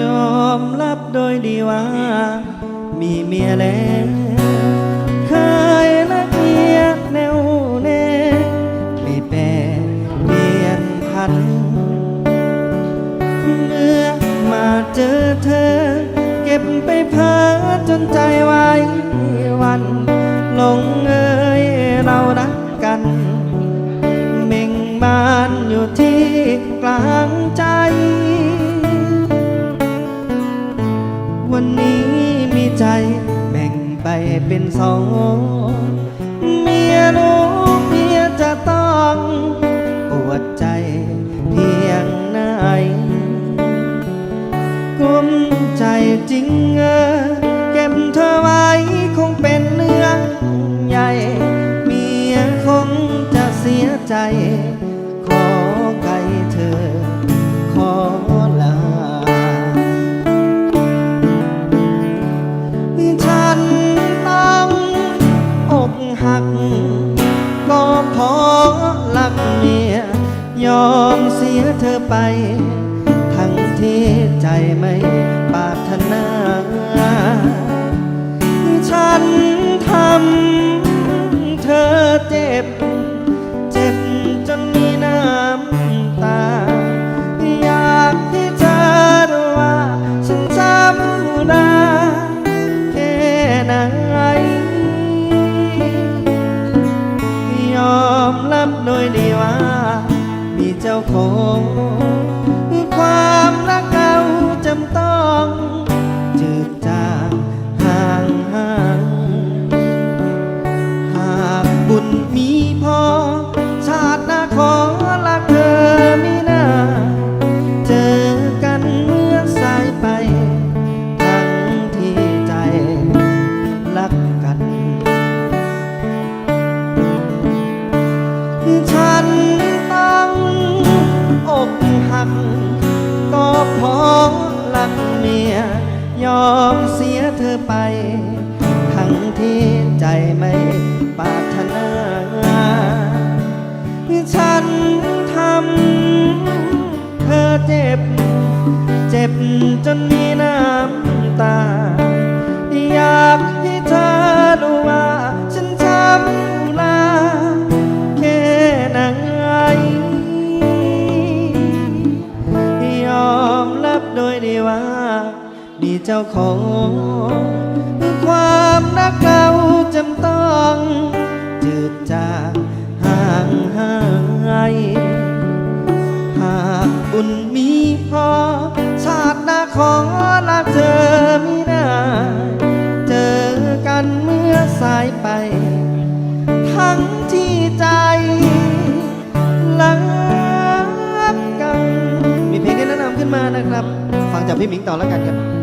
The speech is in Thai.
ยอมรับโดยดีว่า มีเมียแล้วเคยละเอียดแนวแน่ไม่แปรเปลี่ยนพัน ไปเพ้อจนใจไว้วันหลงเอ่ยเรารักกันเม่งบานอยู่ที่กลางใจ วันนี้มีใจแบ่งไปเป็นสองเมีย จริงเออเก็บเธอไว้คงเป็นเรื่องใหญ่ เมียคงจะเสียใจ ขอไกลเธอ ขอลาฉันต้องอกหัก ก็เพราะรักเมีย ยอมเสียเธอไป ทั้งที่ใจไม่ ถนา ฉันทำเธอเจ็บ เจ็บจนมีน้ำตา อยากให้เธอรู้ว่า ฉันจำได้แค่ไหน ยอมรับโดยดีว่า มีเจ้าของ รักกัน ฉันต้งอกหัก ก็เพราะรักเมีย ยอมเสียเธอไป ทั้งที่ใจไม่ปรารถนา ฉันทำเธอเจ็บ เจ็บจนมีน้ำตาอยาก มีเจ้าของ ความรักเราจำต้อง จืดจางห่างหายหากบุญมีพอ ชาติหน้าขอรักเธอไม่ได้ เจอกันเมื่อสายไป ทั้งที่ใจรักกัน มีเพลงแนะนำขึ้นมานะครับ ฟังจากพี่หมิงต่อแล้วกันครับ